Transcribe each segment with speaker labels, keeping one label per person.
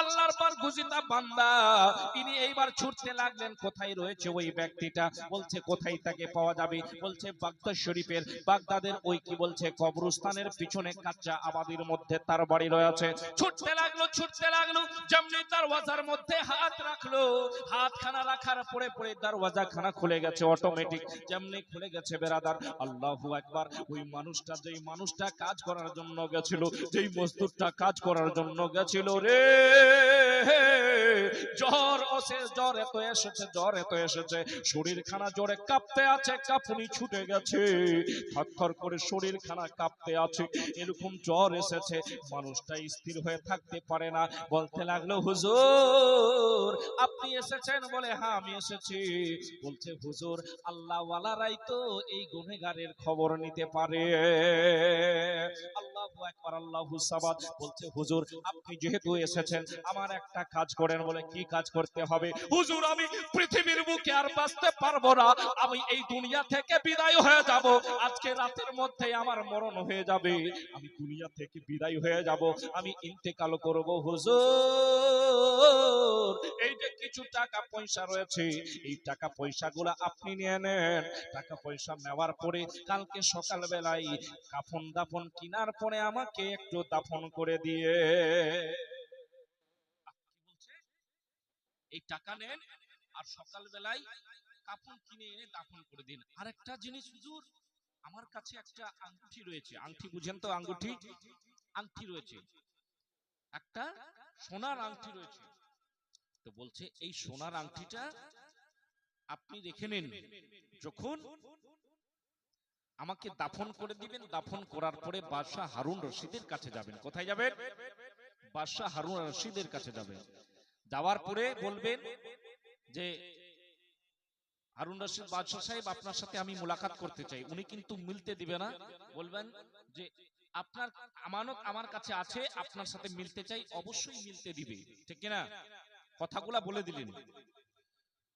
Speaker 1: আল্লাহর পর গুজিতা বান্দা। তিনি এইবার ছুটতে লাগলেন, কোথায় রয়েছে ওই ব্যক্তিটা? বলছে, কোথায় তাকে পাওয়া যাবে? বলছে, বাগদাদ শরীফের, বাগদাদের ওই কি বলছে, কবরস্থানের পিছনে কাচ্চা আবাদির মধ্যে তার বাড়ি রয়েছে। ছুটতে লাগল ছুটতে লাগল, যেমনি দরওয়াজার মধ্যে হাত রাখল। হাতখানা রাখার পরে পরে দরওয়াজা খানা খুলে গেছে অটোমেটিক যেমনি খুলে গেছে, বেরাদার। আল্লাহু একবার ওই মানুষটা, যেই মানুষটা কাজ করার জন্য গেছিল, যেই মজদুরটা কাজ করার জন্য গেছিল রে। জ্বর ওসে জ্বর এত এসেছে, জ্বর এত এসেছে। শরীর খানা জ্বরে কাঁপতে আছে, কাঁপুনি ছুটে গেছে। করে শরীর খানা কাঁপতে আছে, এরকম জ্বর এসেছে। মানুষটা স্থির হয়ে থাকতে পারে না। বলতে লাগল, হুজুর, আপনি এসেছেন বলে হ্যাঁ আমি এসেছি। বলছে, হুজুর আল্লাহ ওয়ালারাই তো এই গুনেগারের খবর নিতে পারে। আল্লাহু আকবার, আল্লাহু বলছে, হুজুর, আপনি যেহেতু এসেছেন আমার একটা কাজ করেন বলে কি কাজ করতে হবে? হুজুর, আমি পৃথিবীর বুকে আর বাঁচতে পারব না। আমি এই দুনিয়া থেকে বিদায় হয়ে যাব। আজকে রাতের মধ্যে আমার মরণ হয়ে যাবে। আমি দুনিয়া থেকে বিদায় হয়ে যাব। আমি ইন্তেকাল করব, হুজুর। এই যে কিছু টাকা পয়সা রয়েছে, এই টাকা পয়সাগুলো আপনি নিয়ে নেন। টাকা পয়সা নেওয়ার পরে কালকে সকাল বেলায় কাফন দাফন কিনার পরে আমাকে একটু দাফন করে দিয়ে আহ, কি বলছে? এই টাকা নেন আর সকাল বেলায় কাপড় কিনে এনে দাফন করে দিন। আর একটা জিনিস হুজুর, আমার কাছে একটা আংটি রয়েছে। আংটি বুঝেন তো আঙ্গুঠি আংটি রয়েছে। একটা সোনার আংটি রয়েছে। তো বলছে, এই সোনার আংটিটা আপনি রেখে নিন। যখন আমাকে দাফন করে দিবেন, দাফন করার পরে বাদশাহ হারুন রশিদের কাছে যাবেন। কোথায় যাবেন? বাদশাহ হারুন রশিদের কাছে যাবেন। যাওয়ার পরে বলবেন যে হারুন রশিদ বাদশাহ সাহেব আপনার সাথে আমি মুলাকাত করতে চাই। উনি কিন্তু মিলতে দিবে না। বলবেন যে আপনার আমানত আমার কাছে আছে আপনার সাথে মিলতে চাই অবশ্যই মিলতে দিবে। ঠিক কিনা? কথাগুলা বলে দিলেন।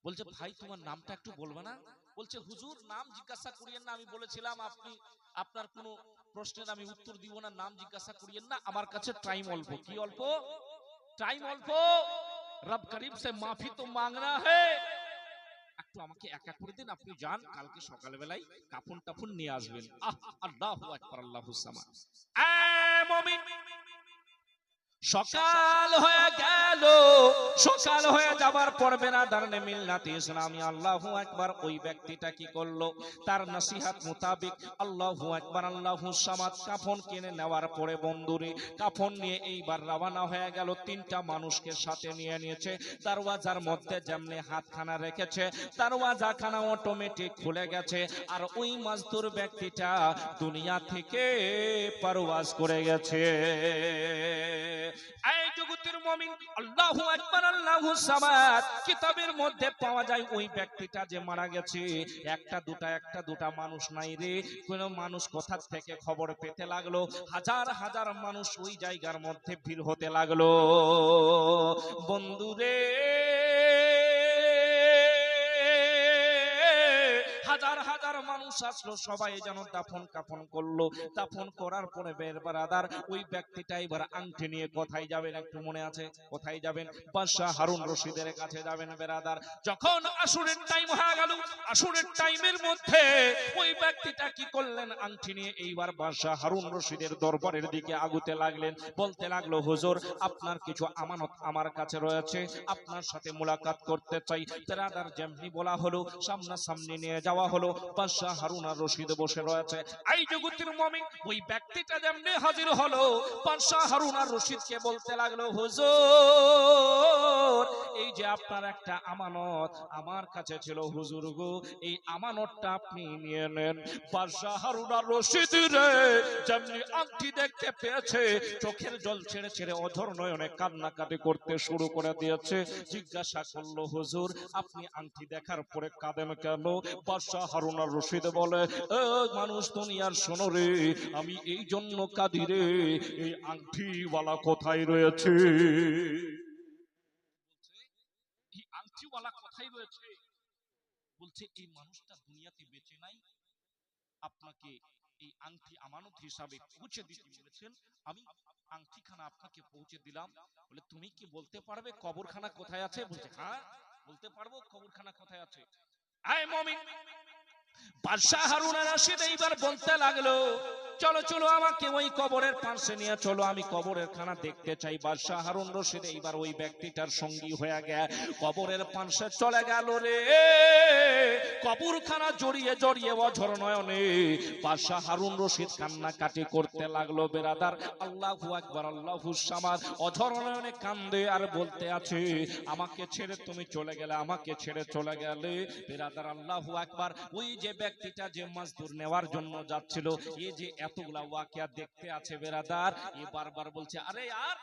Speaker 1: বলছে ভাই তোমার নামটা একটু বলবে না? বলছে হুজুর নাম জিজ্ঞাসা করিয়েন না আমি বলেছিলাম আপনি আপনার কোনো প্রশ্নের আমি উত্তর দিব না নাম জিজ্ঞাসা করিয়েন না আমার কাছে টাইম অল্প। কি অল্প? টাইম অল্প! রব করিম সে মাফি তো মাংনা হে। একটু আমাকে একা করে দিন আপনি যান কালকে সকালবেলায় কাফন টাফুন নিয়ে আসবেন। আহ আল্লাহু আকবার আল্লাহু সামা এ মুমিন! সকাল হয়ে গেল। সকাল হয়ে যাবার পর বেনাদারনে মিল্লাতে ইসলামী। আল্লাহু একবার ওই ব্যক্তিটা কি করল? তার নসিহাত মোতাবেক আল্লাহু একবার আল্লাহু সামাদ কাফন কিনে নেওয়ার পরে বন্ধুরে, কাফন নিয়ে এইবার রওনা হয়ে গেল। তিনটা মানুষকে সাথে নিয়ে নিয়েছে। দরওয়াজার মধ্যে যেমনি হাতখানা রেখেছে, দরওয়াজাখানা অটোমেটিক খুলে গেছে। আর ওই মজদুর ব্যক্তিটা দুনিয়া থেকে পারওয়াজ করে গেছে। এই জগতের মমিন, আল্লাহু আকবার, আল্লাহু সামাদ। কিতাবের মধ্যে পাওয়া যায় ওই ব্যক্তিটা যে মারা গেছে। একটা দুটা একটা দুটা মানুষ নাই রে। কোন মানুষ কোথা থেকে খবর পেতে লাগল? হাজার হাজার মানুষ ওই জায়গার মধ্যে ভিড় হতে লাগল। বন্ধুরে মানুষ আসলো, সবাই যেন দাফন কাফন করল। দাফন করার পরে বের বারাদার, ওই ব্যক্তিটা এবার আংটি নিয়ে কোথায় যাবেন একটু মনে আছে? কোথায় যাবেন? বাদশাহ হারুন রশিদের কাছে যাবেন বেরাদার। যখন আসুরের টাইম হয়ে গেল, আসুরের টাইমের মধ্যে ওই ব্যক্তিটা কি করলেন? আংটি নিয়ে এইবার বাদশাহ হারুন রশিদের দরবারের দিকে আগুতে লাগলেন। বলতে লাগল, হুজুর, আপনার কিছু আমানত আমার কাছে রয়েছে। আপনার সাথে মুলাকাত করতে চাই। বেরাদার যেমনি বলা হলো, সামনাসামনি নিয়ে যাওয়া হলো। বাদশাহ হারুন আর রশিদ বসে রয়েছে। এই জগতের মমিন, ওই ব্যক্তিটা যেমনি হাজির হলো বাদশাহ হারুন আর রশিদকে বলতে লাগল, হুজুর, এই যে আপনার একটা আমানত আমার কাছে ছিল, হুজুর গো, এই আমানতটা আপনি নিয়ে নেন। বাদশাহ হারুন আর রশিদ রে, যেমনি আংটি দেখতে পেয়েছে, চোখের জল ছেড়ে ছেড়ে অধর নয়নে কান্নাকাটি করতে শুরু করে দিয়েছে। জিজ্ঞাসা করল, হুজুর, আপনি আংটি দেখার পরে কাঁদেন কেন? বাদশাহ হারুন আর রশিদ বলে মানুষ দুনিয়ার শোনো রে, আমি এই জন্য কাঁদি রে, এই আংটিওয়ালা কোথায় রয়েছে? কোথায় রয়েছে? বলছে, এই মানুষটা দুনিয়াতে বেঁচে নাই। আপনাকে এই আংটি আমানত হিসাবে পৌঁছে দিতে বলেছেন। আমি আংটিখানা আপনাকে পৌঁছে দিলাম। বলে, তুমি কি বলতে পারবে কবরখানা কোথায় আছে? বলছে হ্যাঁ বলতে পারব কবরখানা কোথায় আছে। আয় মমিন বাদশাহ হারুন রশিদ এইবার বলতে লাগল চলো চলো আমাকে ওই কবরের পাশে নিয়ে চলো আমি কবরের খানা দেখতে চাই বাদশাহ হারুন রশিদ এইবার ওই ব্যক্তিটার সঙ্গী হয়ে গে কবরের পাশে চলে গেল রে কবরখানা জড়িয়ে জড়িয়ে অঝর নয়নে বাদশাহ হারুন রশিদ কান্নাকাটি করতে লাগল বেরাদার আল্লাহু আকবার আল্লাহু সামাদ অঝর নয়নে কান্দে আর বলতে আছে আমাকে ছেড়ে তুমি চলে গেলে আমাকে ছেড়ে চলে গেলে বেরাদার আল্লাহু আকবার ওই যে ব্যক্তিটা যে মজদুর নেওয়ার জন্য যাচ্ছিল এই যে এতগুলা ওয়াকিয়া দেখতে আছে বেরাদার এ বারবার বলছে আরে यार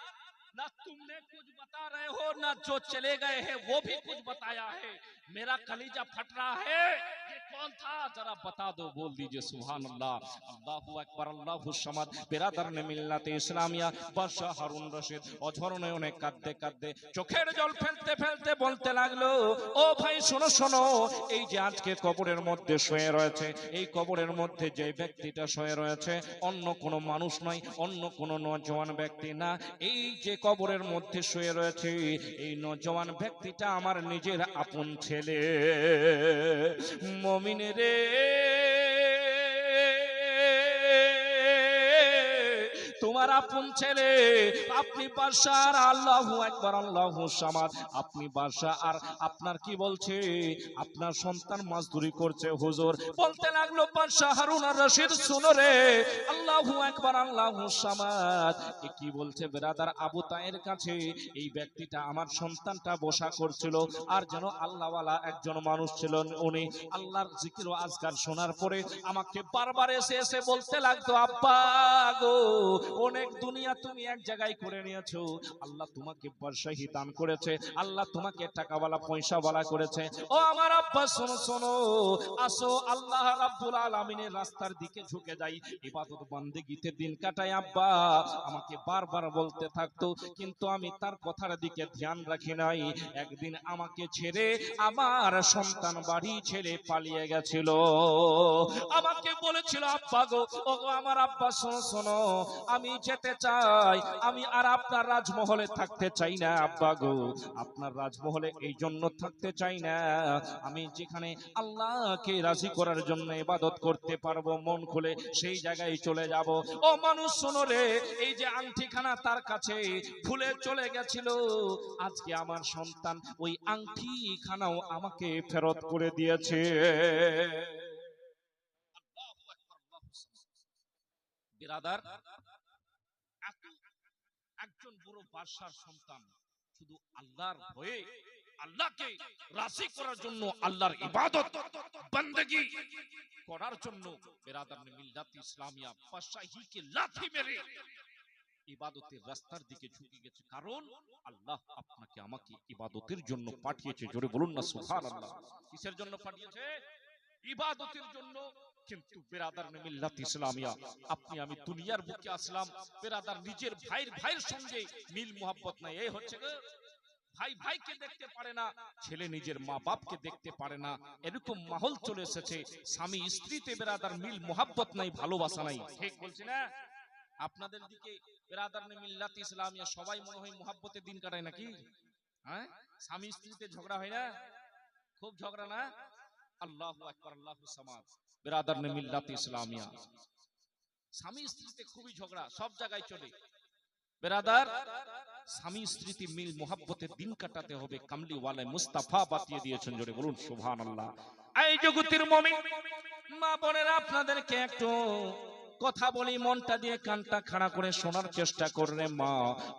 Speaker 1: ना तुमने कुछ बता रहे हो ना जो चले गए हैं वो भी कुछ बताया है मेरा कलीजा फट रहा है ये कौन था जरा बता दो बोल दीजिए सुभान अल्लाह अल्लाहु আকবার আল্লাহু সামাদ বেরাদার নে মিল্লাতে ইসলামিয়া বাদশা হারুন রশিদ অঝরণে অনেক কাঁদতে কাঁদতে চোখের জল ফেলতে ফেলতে বলতে লাগলো ও ভাই শোনো শোনো এই যে আজকে কবরের মধ্যে শুয়ে রয়েছে এই কবরের মধ্যে যে ব্যক্তিটা শুয়ে রয়েছে অন্য কোনো মানুষ নয় অন্য কোনো নজওয়ান ব্যক্তি না এই যে কবরের মধ্যে শুয়ে রয়েছে এই নজওয়ান ব্যক্তিটা আমার নিজের আপন ছেলে মমিনে রে তোমার আপন ছেলে। আপনি বাদশা আর আল্লাহু একবার আল্লাহু সামাদ। আপনি বাদশা আর আপনার কি বলছে? আপনার সন্তান মাছদুরি করছে, হুজুর। বলতে লাগল বাদশা হারুন আর রশিদ, শুনো রে। আল্লাহু একবার আল্লাহু সামাদ। এ কি বলছে, বেরাদার? আবু তায়ের কাছে এই ব্যক্তিটা আমার সন্তানটা বসা করছিল, আর যেন আল্লাহওয়ালা একজন মানুষ ছিল উনি। আল্লাহর জিকির ও আজকার শোনার পরে আমাকে বারবার এসে এসে বলতে লাগতো আব্বা গো অনেক দুনিয়া তুমি এক জায়গায় করে নিয়েছো। আল্লাহ তোমাকে বর্ষাহি দান করেছে, আল্লাহ তোমাকে টাকাওয়ালা, পয়সাওয়ালা করেছে। ও আমার আব্বা, শোনো শোনো, আসো, আল্লাহ রাব্বুল আলামিনের রাস্তার দিকে ঝুঁকে যাই। ইবাদত বান্দেগিতে দিন কাটাই, আব্বা। আমাকে বারবার বলতে থাকতো, কিন্তু আমি তার কথার দিকে ধ্যান রাখি নাই। একদিন আমাকে ছেড়ে আমার সন্তান বাড়ি ছেড়ে পালিয়ে গেছিল। আমাকে বলেছিল, আব্বা গো ও আমার আব্বা, শোনো শোনো, আমি যেতে চাই। আমি আর আপনার রাজমহলে থাকতে চাই না, আব্বা গো। আপনার রাজমহলে এই জন্য থাকতে চাই না। আমি যেখানে আল্লাহকে রাজি করার জন্য ইবাদত করতে পারব, মন খুলে সেই জায়গায় চলে যাব। ও মানুষ, শোনো রে, এই যে আংটিখানা তার কাছে ভুলে চলে গেছিল। আজকে আমার সন্তান ওই আংটিখানাও আমাকে ফেরত করে দিয়েছে। বিরাদার এত একজন বড় বাদশার সন্তান। শুধু আল্লাহর আল্লাহকে রাজি করার জন্য আল্লাহর ইবাদত করার জন্য ইসলামিয়া বাদশাহীকে মেরে ইবাদতের রাস্তার দিকে ঝুঁকে গেছে। কারণ আল্লাহ আপনাকে আমাকে ইবাদতের জন্য পাঠিয়েছে। জোরে বলুন না কিসের জন্য পাঠিয়েছে? ইবাদতের জন্য কিন্তু বেরাদার মিল্লাত ইসলামিয়া, আপনি আমি দুনিয়ার বুকে আসলাম, বেরাদার নিজের ভাইয়ের ভাইয়ের সঙ্গে মিল মোহাব্বত নাই। এই হচ্ছে ভাই ভাইকে দেখতে পারে না, ছেলে নিজের মা বাপকে দেখতে পারে না, এরকম মাহল চলে এসেছে, স্বামী স্ত্রীতে বেরাদার মিল মোহাব্বত নাই, ভালোবাসা নাই। ঠিক বলছি না? আপনাদের দিকে বেরাদার মিল্লাত ইসলামিয়া সবাই মনে হয় মোহাব্বতের দিন কাটায় নাকি? হ্যাঁ? স্বামী স্ত্রীতে ঝগড়া হয় না? খুব ঝগড়া না? আল্লাহু আকবার, আল্লাহু সামাদ। বেরাদার মিল্লাত ইসলামিয়া স্বামী স্ত্রীতে খুবই ঝগড়া সব জায়গায় চলে বেরাদার স্বামী স্ত্রীতে মিল মোহাব্বতের দিন কাটাতে হবে কামলি ওয়ালে মুস্তাফা বাতিয়ে দিয়েছেন জোরে বলুন সুবহানাল্লাহ এই জগতের মমিন মা বোনেরা আপনাদেরকে একটু কথা বলি, মনটা দিয়ে কানটা খাড়া করে শোনার চেষ্টা করলে মা,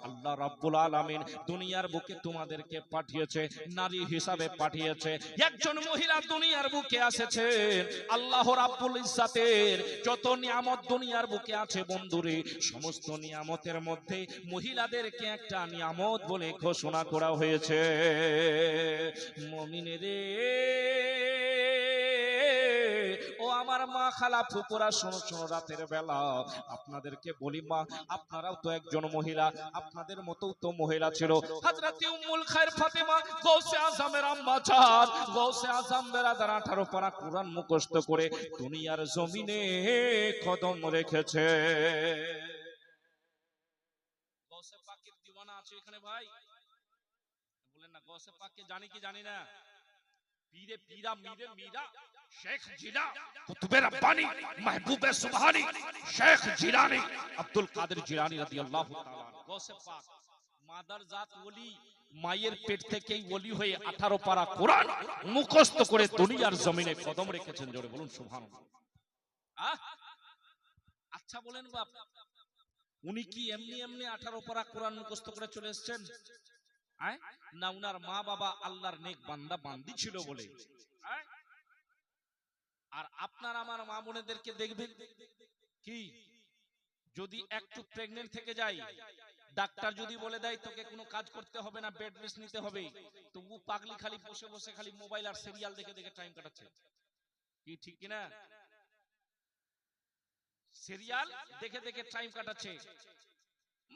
Speaker 1: আল্লাহ রাব্বুল আলামিন দুনিয়ার বুকে তোমাদেরকে পাঠিয়েছে, নারী হিসাবে পাঠিয়েছে। একজন মহিলা দুনিয়ার বুকে এসেছে আল্লাহ রাব্বুল ইজ্জাতের যত নিয়ামত দুনিয়ার বুকে আছে বন্ধুরে, সমস্ত নিয়ামতের মধ্যে মহিলাদেরকে একটা নিয়ামত বলে ঘোষণা করা হয়েছে। মমিনে রে খালা ফুপুরা শোনো শোনো রাতের বেলা। আপনাদেরকে বলি মা, আপনারাও তো একজন মহিলা, আপনাদের মতো তো মহিলা ছিল। উম্মুল খায়ের ফাতেমা গৌসে আজমের আম্মা জান গৌসে আজম 18 পারা কোরআন মুখস্থ করে দুনিয়ার জমিনে কদম রেখেছে। গৌসে দিওয়ানা আছে এখানে ভাই। বলেন না গৌসে পাককে জানি কি জানি না। পীরে পীরা, মীরে মীরা, শেখ জিলা কুতুবে রব্বানি মাহবুবে সুবহানি, শেখ জিলানি, আব্দুল কাদের জিলানি রাদিয়াল্লাহু তাআলা গৌসে পাক, মাদার জাত ওলি, মায়ের পেট থেকেই ওলি হয়ে 18 পারা কোরআন মুখস্থ করে দুনিয়ার জমিনে কদম রেখেছেন, জোরে বলুন, সুবহানাল্লাহ। আচ্ছা বলেন বাপ, উনি কি এমনি এমনি 18 পারা কোরআন মুখস্থ করে চলে এসেছেন? না উনার মা বাবা আল্লাহর নেক বান্দা বান্দি ছিল বলে। আর আপনার আমার মা বোনেদেরকে দেখবেন কি? যদি একটু প্রেগনেন্ট থেকে যাই ডাক্তার যদি বলে দেয়, তোকে কোনো কাজ করতে হবে না বেড রেস্ট নিতে হবে। তবু পাগলি খালি বসে বসে খালি মোবাইল আর সিরিয়াল দেখে দেখে টাইম কাটাচ্ছে। কি ঠিক কিনা? সিরিয়াল দেখে দেখে টাইম কাটাচ্ছে।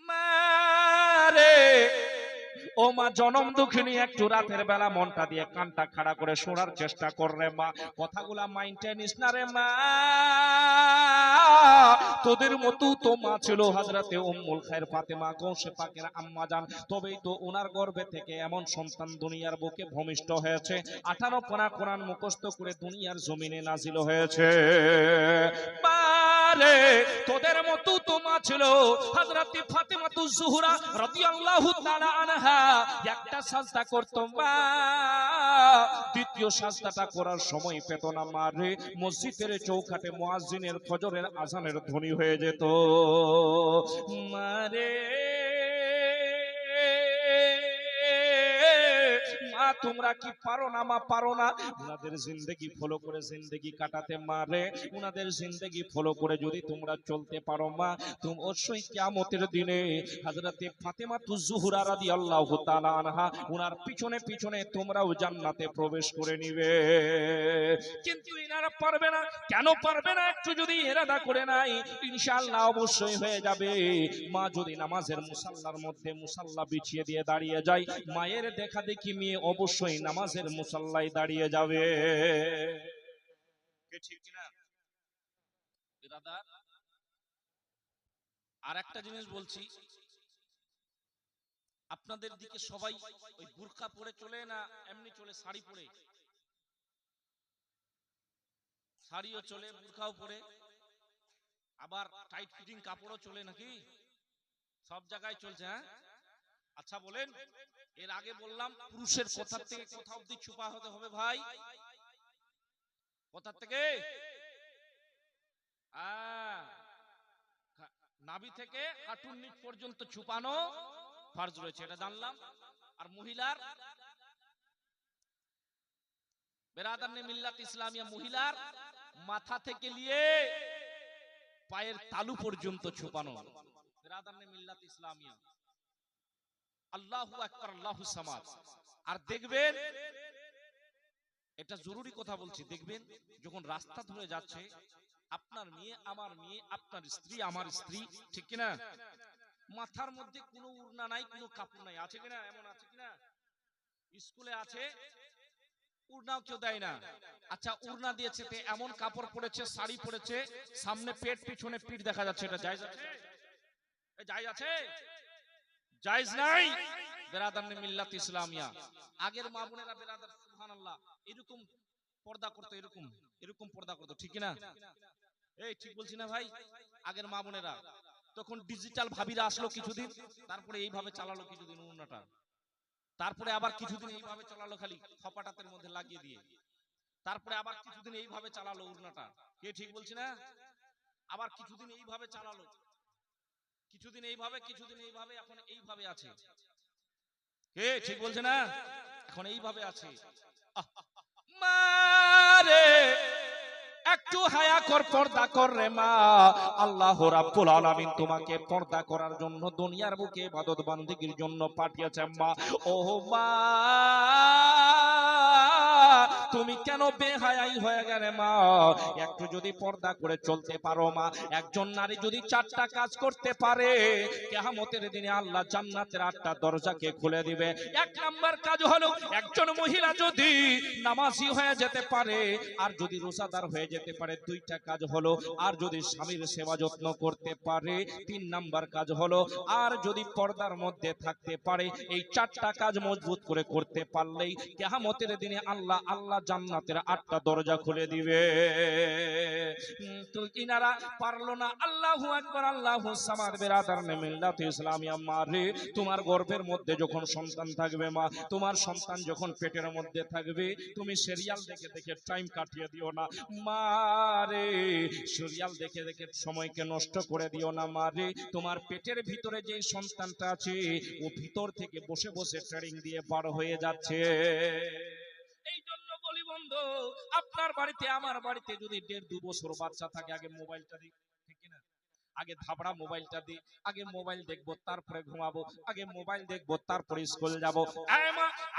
Speaker 1: মারে ও মা, জনম দুঃখিনী, একটু রাতের বেলা মনটা দিয়ে কানটা খাড়া করে শোনার চেষ্টা কররে মা। কথাগুলা মাইন্ডে না রে মা। তোদের মতো তো মা ছিল হাজরাতে উম্মুল খায়ের ফাতেমা কৌশে পাকের আম্মা জান। তবেই তো ওনার গর্ভে থেকে এমন সন্তান দুনিয়ার বুকে ভূমিষ্ঠ হয়েছে। আঠারো পারা কোরআন মুখস্থ করে দুনিয়ার জমিনে নাজিল হয়েছে। পারে তোদের মতো তোমা ছিল। হাজরাতি ফাতেমা তু জুহরা রাদিয়াল্লাহু তাআলা আনহা, একটা সাজদা করত দ্বিতীয় সাজদাটা করার সময় পেত না মারে মসজিদের চৌকাটে মুয়াজ্জিনের ফজরের আজানের ধ্বনি হয়ে যেত। মারে তোমরা কি পারো না? মা, পারো না। উনাদের জিন্দেগি ফলো করে জিন্দেগি কাটাতে মারে উনাদের জিন্দেগি ফলো করে যদি তোমরা চলতে পারো, মা তুমি অবশ্যই কিয়ামতের দিনে হযরতে ফাতেমা তু জুহরা রাদিয়াল্লাহু তাআলা আনহা, উনার পিছনে পিছনে তোমরাও জান্নাতে প্রবেশ করে নিবে। কিন্তু এনারা পারবে না। কেন পারবে না? একটু যদি এরাদা করে নাই, ইনশাআল্লাহ অবশ্যই হয়ে যাবে। মা যদি নামাজের মুসাল্লার মধ্যে মুসাল্লা বিছিয়ে দিয়ে দাঁড়িয়ে যায়, মায়ের দেখা দেখি মেয়ে অবশ্যই নামাজের মুসাল্লায় দাঁড়িয়ে যাবে। আর একটা জিনিস বলছি। আপনাদের দিকে সবাই ওই বুরকা পরে চলে না এমনি চলে শাড়ি পরে? শাড়িও চলে বুরখাও পরে। আবার টাইট ফিটিং কাপড়ও চলে নাকি? সব জায়গায় চলছে হ্যাঁ? আচ্ছা বলেন। এর আগে বললাম, পুরুষের কথা থেকে কথা অব্দি চুপা হতে হবে ভাই? কথা থেকে? নাভি থেকে কার্টুন নিট পর্যন্ত ছুপানো ফার্জ রয়েছে, এটা জানলাম। আর মহিলার? বেরাদার মিল্লাত ইসলামিয়া মহিলার মাথা থেকে নিয়ে পায়ের তালু পর্যন্ত ছুপানো বেরাদার মিল্লাত ইসলামিয়া। আল্লাহু আকবার, আল্লাহু সামাদ। আর দেখবেন, এটা জরুরি কথা বলছি, দেখবেন যখন রাস্তা ধরে যাচ্ছে, আপনার মেয়ে আমার মেয়ে, আপনার স্ত্রী আমার স্ত্রী, ঠিক কিনা? মাথার মধ্যে কোনো উড়না নাই, কোনো কাপড় নাই, আছে কিনা? এমন আছে কিনা? স্কুলে আছে, উড়নাও কেউ দেয় না। আচ্ছা উড়না দিয়েছে তে এমন কাপড় পরেছে শাড়ি পরেছে সামনে পেট, পিছনে পিঠ দেখা যাচ্ছে, এটা আছে এ জায়েজ আছে জায়েজ নাই। বেরাদার মিল্লাত ইসলামিয়া। আগের মা বোনেরা বেরাদার সুবহানাল্লাহ এরকম পর্দা করতো এরকম এরকম পর্দা করতো ঠিক না এই ঠিক বলছি না ভাই? আগের মা বোনেরা তখন ডিজিটাল ভাবিরা আসলো কিছুদিন তারপরে এইভাবে চালালো কিছুদিন উন্নটা। তারপরে আবার কিছুদিন এইভাবে চালালো খালি খপাটাতের মধ্যে লাগিয়ে দিয়ে। তারপরে আবার কিছুদিন এইভাবে চালালো উড়নাটা কে ঠিক বলছি না? আবার কিছুদিন এইভাবে চালালো। কিছুদিন এইভাবে কিছুদিন এইভাবে, এখন এইভাবে আছে। কে? ঠিক বলছে না? এখন এইভাবে আছে। একটু হায়া কর, পর্দা কর রে মা। আল্লাহ রাব্বুল আলামিন তোমাকে পর্দা করার জন্য দুনিয়ার বুকে ইবাদত বান্দিগির জন্য পাঠিয়েছে মা ও মা। তুমি কেন বেহায়াই হয়ে গেলে মা? একটু যদি পর্দা করে চলতে পারো মা, একজন নারী যদি চারটা কাজ করতে পারে, কেয়ামতের দিনে আল্লাহ জান্নাতের আটটা দরজাকে খুলে দিবে। এক নাম্বার কাজ হলো একজন মহিলা যদি নামাজি হয়ে যেতে পারে, আর যদি রোজাদার হয়ে যেতে পারে, দুইটা কাজ হলো, আর যদি স্বামীর সেবা যত্ন করতে পারে, তিন নাম্বার কাজ হলো, আর যদি পর্দার মধ্যে থাকতে পারে, এই চারটা কাজ মজবুত করে করতে পারলেই কেহামতের দিনে আল্লাহ আল্লাহ জান্নাতের আটটা দরজা খুলে দিবে। তো ইনারা পারল না। আল্লাহু আকবার, আল্লাহু সামাদ, বেরাদার মিল্লাত ইসলামিয়া মারে তোমার গর্ভের মধ্যে যখন সন্তান থাকবে মা, তোমার সন্তান যখন পেটের মধ্যে থাকবে, তুমি সিরিয়াল দেখে দেখে টাইম কাটিয়ে দিও না। মারে সিরিয়াল দেখে দেখে সময়কে নষ্ট করে দিও না মারে তোমার পেটের ভিতরে যে সন্তানটা আছে, ও ভিতর থেকে বসে বসে ট্রেনিং দিয়ে বার হয়ে যাচ্ছে। এই জন্য আপনার বাড়িতে আমার বাড়িতে যদি দেড় দু বছর বাচ্চা থাকে আগে মোবাইলটা দিই আগে ধাবড়া মোবাইলটা দিই আগে মোবাইল দেখব, তারপরে ঘুমাবো, আগে মোবাইল দেখব, তারপরে স্কুল যাব।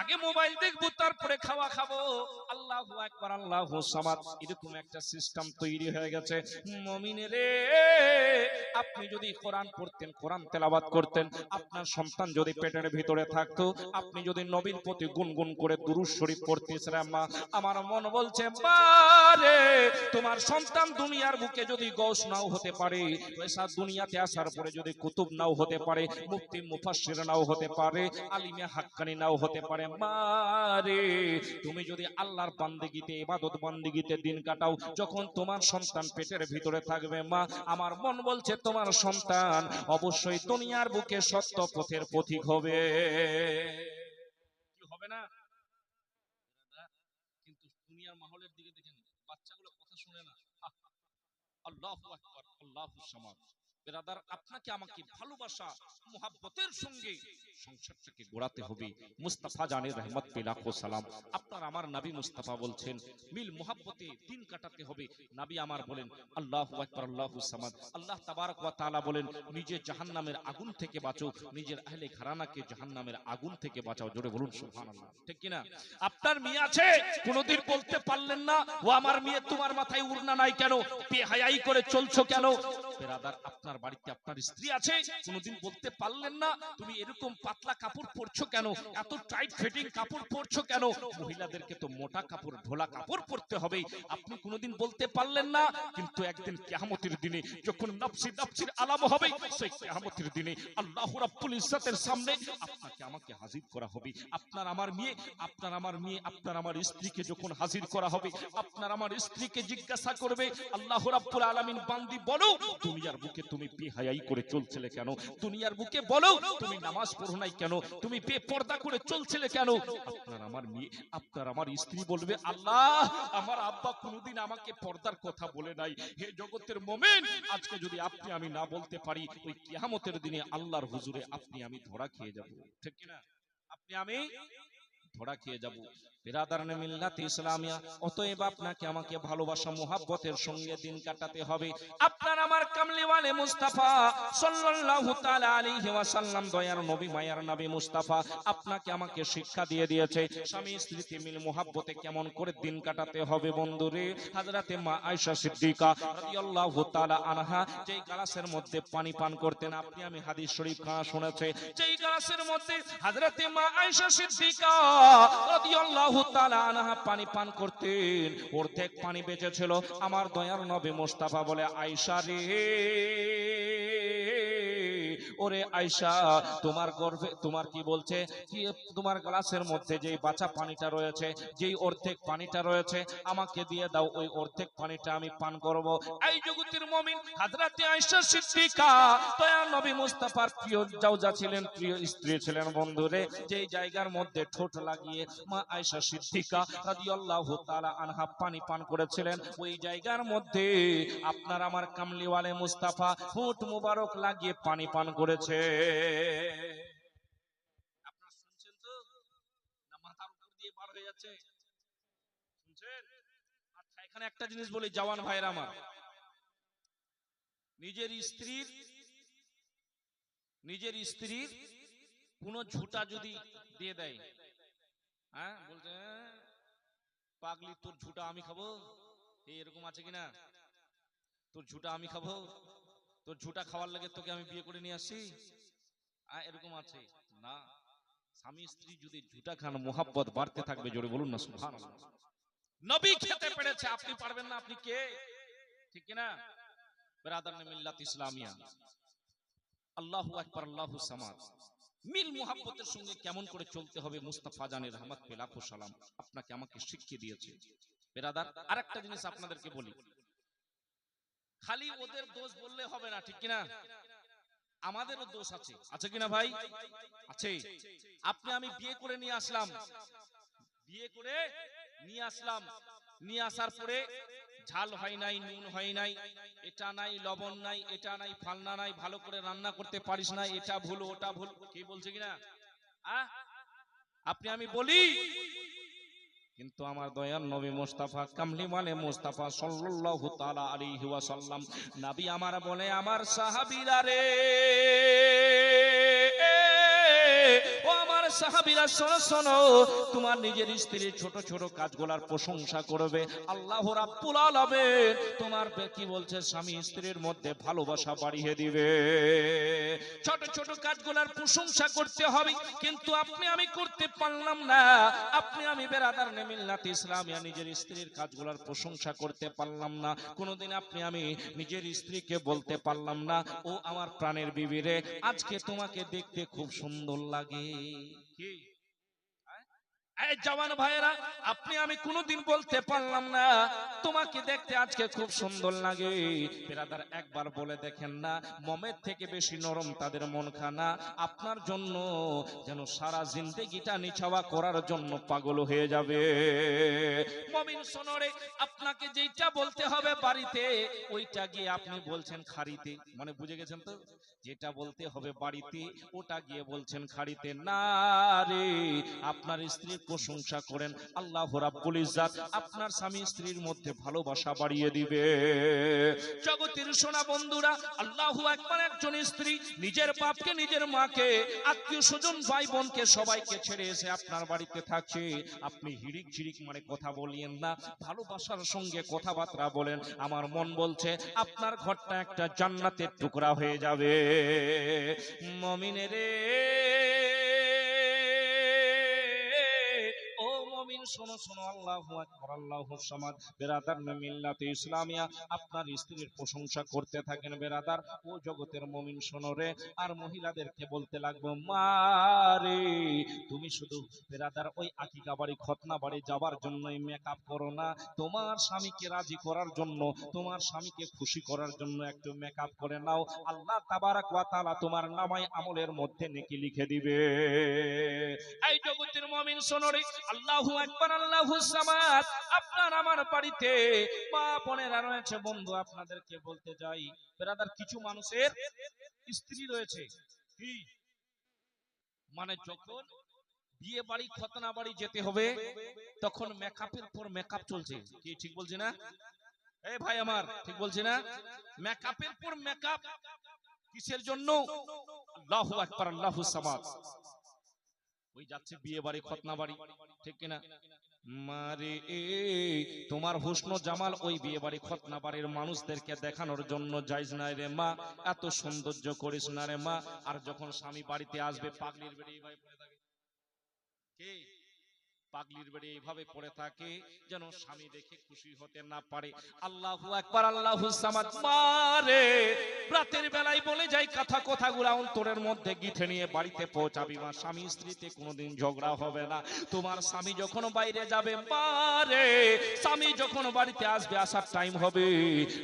Speaker 1: আগে মোবাইল দেখব, তারপরে খাওয়া খাব। আল্লাহ একবার আল্লাহ সামাদ, এরকম একটা সিস্টেম তৈরি হয়ে গেছে। মমিনে রে, আপনি যদি কোরআন পড়তেন, কোরআন তেলাবাদ করতেন, আপনার সন্তান যদি পেটের ভিতরে থাকতো, আপনি যদি নবীর প্রতি গুনগুন করে দুরুজ শরীফ পড়তেছিলেন মা আমার মন বলছে, মা তোমার সন্তান দুনিয়ার বুকে যদি গৌস নাও হতে পারে পয়সা দুনিয়াতে আসার পরে যদি কুতুব নাও হতে পারে, মুফতি, মুফাসসির নাও হতে পারে, আলিমে হাক্কানি নাও হতে পারে, মা রে, তুমি যদি আল্লাহর বান্দিগিতে, ইবাদত বান্দিগিতে দিন কাটাও, যখন তোমার সন্তান পেটের ভিতরে থাকবে, মা, আমার মন বলছে তোমার সন্তান, অবশ্যই দুনিয়ার বুকে সত্য পথের পথিক হবে। কি হবে না? কিন্তু দুনিয়ার মাহলের দিকে দেখেন, বাচ্চাগুলো কথা শুনে না। আল্লাহু আকবার আল্লাহু সামাদ। বেরাদার, আপনাকে আমাকে ভালোবাসা, মোহাব্বতের সঙ্গে সংসারটাকে গোড়াতে হবে। মুস্তাফা জানের রহমত পে লাখো সালাম। আপনার আমার নবী মুস্তাফা বলছেন, মিল মোহাব্বতে দিন কাটাতে হবে। নবী আমার বলেন, আল্লাহু আকবার, আল্লাহু সামাদ। আল্লাহ তাবারক ওয়া তাআলা বলেন, নিজে জাহান্নামের আগুন থেকে বাঁচো, নিজের আহলে ঘরানাকে জাহান্নামের আগুন থেকে বাঁচাও। জোরে বলুন, সুবহানাল্লাহ। ঠিক কি না আপনার মেয়ে আছে, কোনোদিন বলতে পারলেন না, ও আমার মেয়ে, তোমার মাথায় উড়না নাই কেন? বেহায়াই করে চলছো কেন? বেরাদার, আপনার বাড়িতে আপনার স্ত্রী আছে, কোনোদিন বলতে পারলেন না, তুমি এরকম পাতলা কাপড় পরছো কেন? এত টাইট ফিটিং কাপড় পরছো কেন? মহিলাদেরকে তো মোটা কাপড়, ঢোলা কাপড় পরতে হবে। আপনি কোনোদিন বলতে পারলেন না, কিন্তু একদিন কিয়ামতের দিনে যখন নফসি নফসির আলাম হবে, সেই কিয়ামতের দিনে আল্লাহ রাব্বুল ইজ্জতের সামনে আপনাকে আমাকে হাজির করা হবে। আপনার আমার মেয়ে, আপনার আমার মেয়ে, আপনার আমার স্ত্রীকে যখন হাজির করা হবে, আপনার আমার স্ত্রীকে জিজ্ঞাসা করবে, আল্লাহ রাব্বুল আলামিন, বান্দি বলো, দুনিয়ার বুকে তুমি বেহায়াই করে চলছিলে কেন? দুনিয়ার বুকে বলো, তুমি নামাজ পড়ো নাই কেন? তুমি বেপর্দা করে চলছিলে কেন? আপনার আমার মেয়ে, আপনার আমার স্ত্রী বলবে, আল্লাহ, আমার আব্বা কোনোদিন আমাকে পর্দার কথা বলে নাই। হে জগতের মোমেন, আজকে যদি আপনি আমি না বলতে পারি, ওই কিয়ামতের দিনে আল্লাহর হুজুরে আপনি আমি ধরা খেয়ে যাব। ঠিক কি না আপনি আমি ধরা খেয়ে যাব। মিল্লাত ইসলামিয়া। অতএব আপনাকে আমাকে ভালোবাসা, মোহাব্বতের সঙ্গে দিন কাটাতে হবে। আপনার আমার কামলিওয়ালে মুস্তাফা সাল্লাল্লাহু তাআলা আলাইহি ওয়াসাল্লাম, দয়ার নবী মায়ার নবী মুস্তাফা, আপনাকে আমাকে শিক্ষা দিয়ে দিয়েছে, স্বামী স্ত্রীতে মিল মোহাব্বতে কেমন করে দিন কাটাতে হবে বন্ধুরে? হযরতে মা আয়েশা সিদ্দিকা রাদিয়াল্লাহু তাআলা আনহা, যেই গ্লাসের মধ্যে পানি পান করতেন, আপনি আমি হাদিস শরীফ খানা শুনেছে। যেই গ্লাসের মধ্যে হযরতে মা আয়েশা সিদ্দিকা পানি পান করতেন। অর্ধেক পানি বেঁচেছিল। আমার দয়ার নবী মুস্তাফা বলে আয়েশা রে। ওরে আয়সা তোমার গর্ভে, তোমার কি বলছে? তোমার গ্লাসের মধ্যে যেই বাঁচা পানিটা রয়েছে, যেই অর্ধেক পানিটা রয়েছে, আমাকে দিয়ে দাও, ওই অর্ধেক পানিটা আমি পান করব। এই জগতের মমিন হাজরাতে আয়সা সিদ্দিকা দয়া নবী মুস্তাফার প্রিয় জাউজা ছিলেন, প্রিয় স্ত্রী ছিলেন বন্ধুরে, যেই জায়গার মধ্যে ঠোঁট লাগিয়ে মা আয়সা সিদ্দিকা রাদিয়াল্লাহু তাআলা আনহা পানি পান করেছিলেন, ওই জায়গার মধ্যে আপনার আমার কামলিওয়ালে মুস্তাফা ঠোঁট মুবারক লাগিয়ে পানি পান করেছে। এখানে একটা জিনিস বলি জওয়ান ভাইরা আমার। নিজের স্ত্রীর নিজের স্ত্রীর কোন ঝুটা যদি দিয়ে দেয়। হ্যাঁ বলছে "হ্যাঁ, পাগলি তোর ঝুটা আমি খাব? এরকম আছে কিনা? তোর ঝুটা আমি খাব? তোর ঝুটা খাওয়ার লাগে তোকে আমি বিয়ে করে নিয়ে আসছি আ, এরকম আছে। না স্বামী স্ত্রী যদি ঝুটা খান মোহাব্বত বাড়তে থাকবে জোরে বলুন না সুবহানাল্লাহ। নবী খেতে পেরেছে আপনি পারবেন না আপনি কে? ঠিক কিনা? বেরাদার মিল্লাত ইসলামিয়া। আল্লাহু আকবার আল্লাহু সামাদ। মিল মুহাব্বতের সঙ্গে কেমন করে চলতে হবে মুস্তাফা জানের রহমত পে সালাম আপনাকে আমাকে শিখিয়ে দিয়েছে। বেরাদার আরেকটা জিনিস আপনাদেরকে বলি। খালি ওদের দোষ বললে হবে না ঠিক কিনা? আমাদেরও দোষ আছে। আছে কিনা ভাই? আছে আপনি আমি বিয়ে করে নিয়ে আসলাম। বিয়ে করে নিয়ে আসলাম। নিয়ে আসার পরে ঝাল হয় নাই নুন হয় নাই এটা নাই লবণ নাই এটা নাই ফালনা নাই ভালো করে রান্না করতে পারিস না এটা ভুল ওটা ভুল কি বলছে কিনা? আপনি আমি বলি কিন্তু আমার দয়াল নবী মুস্তাফা কামলি মানে মুস্তাফা সাল্লাল্লাহু তাআলা আলাইহি ওয়াসাল্লাম, নবী আমার বলে, আমার সাহাবীরা রে ও আমার সাহাবীরা, শোনো শোনো, তোমার নিজের স্ত্রীর ছোট ছোট কাজগুলার প্রশংসা করবে। আল্লাহ তোমার কি বলছে? স্বামী স্ত্রীর মধ্যে ভালোবাসা বাড়িয়ে দিবে। ছোট ছোট কাজগুলার প্রশংসা করতে হবে, কিন্তু আপনি আমি করতে পারলাম না। আপনি আমি নিজের স্ত্রীর কাজগুলার প্রশংসা করতে পারলাম না। কোনোদিন আপনি আমি নিজের স্ত্রীকে বলতে পারলাম না, ও আমার প্রাণের বিবিরে, আজকে তোমাকে দেখতে খুব সুন্দর লাগে। কি এই জওয়ান ভাইয়েরা, আপনি আমি কোনোদিন বলতে পারলাম না। তোমাকে দেখতে আজকে খুব সুন্দর লাগে। বেরাদার, একবার বলে দেখেন না, মমের থেকে বেশি নরম তাদের মন খানা। আপনার জন্য যেন সারা জিন্দেগিটা নিছাওয়া করার জন্য পাগল হয়ে যাবে। মমিন সোনরে আপনাকে যেটা বলতে হবে বাড়িতে, ওইটা গিয়ে আপনি বলছেন খাড়িতে। মানে বুঝে গেছেন তো? যেটা বলতে হবে বাড়িতে, ওটা গিয়ে বলছেন খাড়িতে। না রে, আপনার স্ত্রীর প্রশংসা করেন। আল্লাহ রাব্বুল আপনার স্বামী স্ত্রীর মধ্যে ভালোবাসা বাড়িয়ে দিবে। জগতের সোনা বন্ধুরা, আল্লাহু আকবার একজন স্ত্রী নিজের বাপকে, নিজের মাকে, আত্মীয় স্বজন ভাই বোনকে সবাইকে ছেড়ে এসে আপনার বাড়িতে থাকছে। আপনি হিড়িক ঝিড়িক মানে কথা বলিয়েন না, ভালোবাসার সঙ্গে কথাবার্তা বলেন। আমার মন বলছে, আপনার ঘরটা একটা জান্নাতের টুকরা হয়ে যাবে। মমিনে রে শোনো শোনো আকবার, আল্লাহু সামাদ। বেরাদার মিল্লাতে ইসলামিয়া। আপনার স্ত্রীর প্রশংসা করতে থাকেন বেরাদার। ও জগতের মমিন শোনো রে। আর মহিলাদেরকে বলতে লাগবো মারে তুমি শুধু বেরাদার ওই আকিকা বাড়ি, খতনা বাড়ি যাবার জন্যই মেকআপ করো না। তোমার স্বামীকে রাজি করার জন্য, তোমার স্বামীকে খুশি করার জন্য একটু মেকআপ করে নাও। আল্লাহ তাবারাক ওয়া তাআলা তোমার নামায় আমলের মধ্যে নেকি লিখে দিবে। এই জগতের মুমিন শোনরে আল্লাহু আপনার আমার বাড়িতে মা বোনেরা রয়েছে, বন্ধু, আপনাদেরকে বলতে যাই কিছু মানুষের স্ত্রী রয়েছে। মানে যখন বিয়ে বাড়ি, খতনা বাড়ি যেতে হবে, তখন মেকআপের পর মেকআপ চলছে। কি, ঠিক বলছি না? এই ভাই আমার, ঠিক বলছি না? মেকআপের পর মেকআপ কিসের জন্য? ওই যাচ্ছে বিয়ে বাড়ি খতনা বাড়ি ঠিক কিনা? মারে তোমার হুসন জামাল ওই বিয়ে বাড়ি খতনা বাড়ির মানুষদেরকে দেখানোর জন্য যাইস না রে মা। এত সৌন্দর্য করিস না রে মা। আর যখন স্বামী বাড়িতে আসবে পাগলির পড়ে থাকে। কে? পাগলির বেড়ে এইভাবে পড়ে থাকে যেন স্বামী দেখে খুশি হতে না পারে। আল্লাহু আকবার আল্লাহু মারে। রাতের বেলায় বলে যাই কথা কথাগুলা অন্তরের মধ্যে গিথে নিয়ে বাড়িতে পৌঁছাবি মা। স্বামী স্ত্রীতে কোনোদিন ঝগড়া হবে না। তোমার স্বামী যখন বাইরে যাবে, মারে। স্বামী যখন বাড়িতে আসবে, আসার টাইম হবে।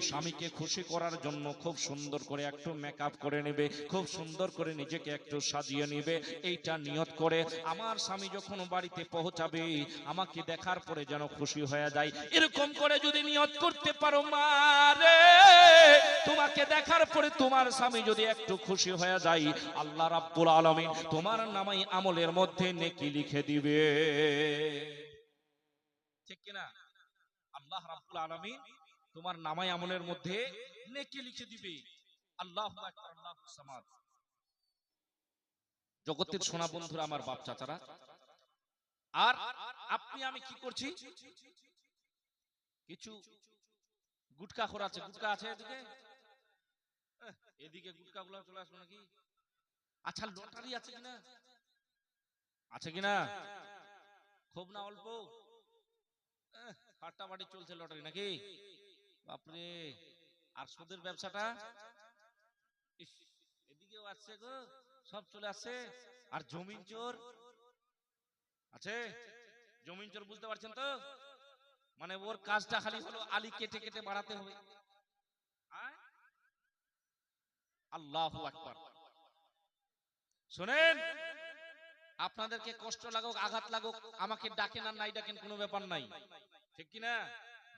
Speaker 1: স্বামীকে খুশি করার জন্য খুব সুন্দর করে একটু মেকআপ করে নেবে, খুব সুন্দর করে নিজেকে একটু সাজিয়ে নেবে। এইটা নিয়ত করে। আমার স্বামী যখন বাড়িতে পৌঁছাবে আমাকে দেখার পরে যেন খুশি হয়ে যায়। এরকম করে যদি নিয়ত করতে পারো মারে তোমাকে দেখার পরে তোমার স্বামী যদি একটু খুশি হয়ে যায়, আল্লাহ রাব্বুল আলামিন তোমার নামাই আমলের মধ্যে নেকি লিখে দিবে। ঠিক কিনা? আল্লাহ রাব্বুল আলামিন তোমার নামাই আমলের মধ্যে নেকি লিখে দিবে। আল্লাহু আল্লাহু সামাদ। জগতের সোনা বন্ধুরা, আমার বাপ চাচারা আর আপনি, আমি কি করছি? কিছু গুটকা খোরাচ্ছে গুটকা আছে এদিকে? এদিকে গুটকা গুলো চলে আসলো নাকি? আচ্ছা লটারি আছে কিনা? আছে কিনা? খুব না অল্প? ফাটাফাটি চলছে লটারি নাকি? বাপরে, আর সুদের ব্যবসাটা? এদিকেও আসছে গো, সব চলে আসছে। আর জমিন চোর? আছে জমিন চোর বুঝতে পারছেন তো মানে ওর কাজটা খালি হলো আলি কেটে কেটে বাড়াতে হবে আয়? আল্লাহু আকবার শোনেন আপনাদেরকে কষ্ট লাগুক আঘাত লাগুক আমাকে ডাকেন আর নাই ডাকেন কোনো ব্যাপার নাই ঠিক কি না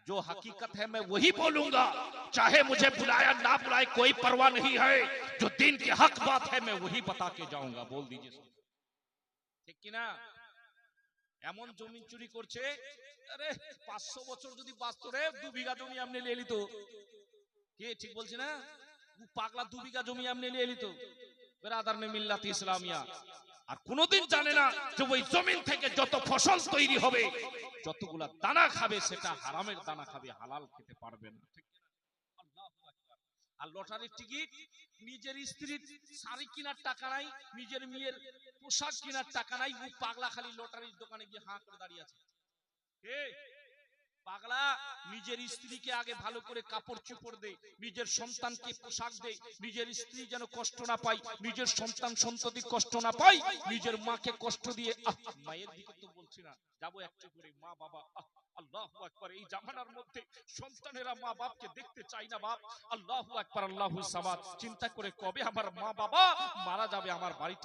Speaker 1: जो हकीकत है मैं वही बोलूंगा चाहे मुझे बुलाया ना बुलाए कोई परवाह नहीं है जो दिन की हक बात है मैं वही बता के जाऊंगा बोल दीजिए सब। ঠিক কি না এমন জমি চুরি করছে আরে পাঁচশো বছর যদি বাঁচত রে দু বিঘা জমি আপনি নিয়ে এলিত কে ঠিক বলছি না? পাগলা দু বিঘা জমি আপনি নিয়ে মিল্লাত ইসলামিয়া। আর কোনোদিন জানে না যে ওই জমিন থেকে যত ফসল তৈরি হবে যতগুলা দানা খাবে সেটা হারামের দানা খাবে হালাল খেতে পারবে না ঠিক কি না? আল্লাহু আকবার। আর লটারির টিকিট, নিজের স্ত্রীর শাড়ি কেনার টাকা নাই, নিজের মেয়ের পোশাক কেনার টাকা নাই পাগলা খালি লটারির দোকানে গিয়ে হাঁ করে দাঁড়িয়ে আছে। পাগলা, নিজের স্ত্রীকে আগে ভালো করে কাপড় দে, নিজের সন্তানকে পোশাক দে, নিজের স্ত্রী যেন কষ্ট না পায়, নিজের সন্তান সন্ততি কষ্ট না পায়, নিজের মাকে কষ্ট দিয়ে মায়ের দিকে তো বলছি না, যাব করে মা বাবা আল্লাহু আকবার, এই জামানার মধ্যে সন্তানেরা মা বাপকে দেখতে না বাপ, আল্লাহু আকবার, আল্লাহু সামাদ, চিন্তা করে কবে আমার মা বাবা মারা যাবে আমার বাড়িটা?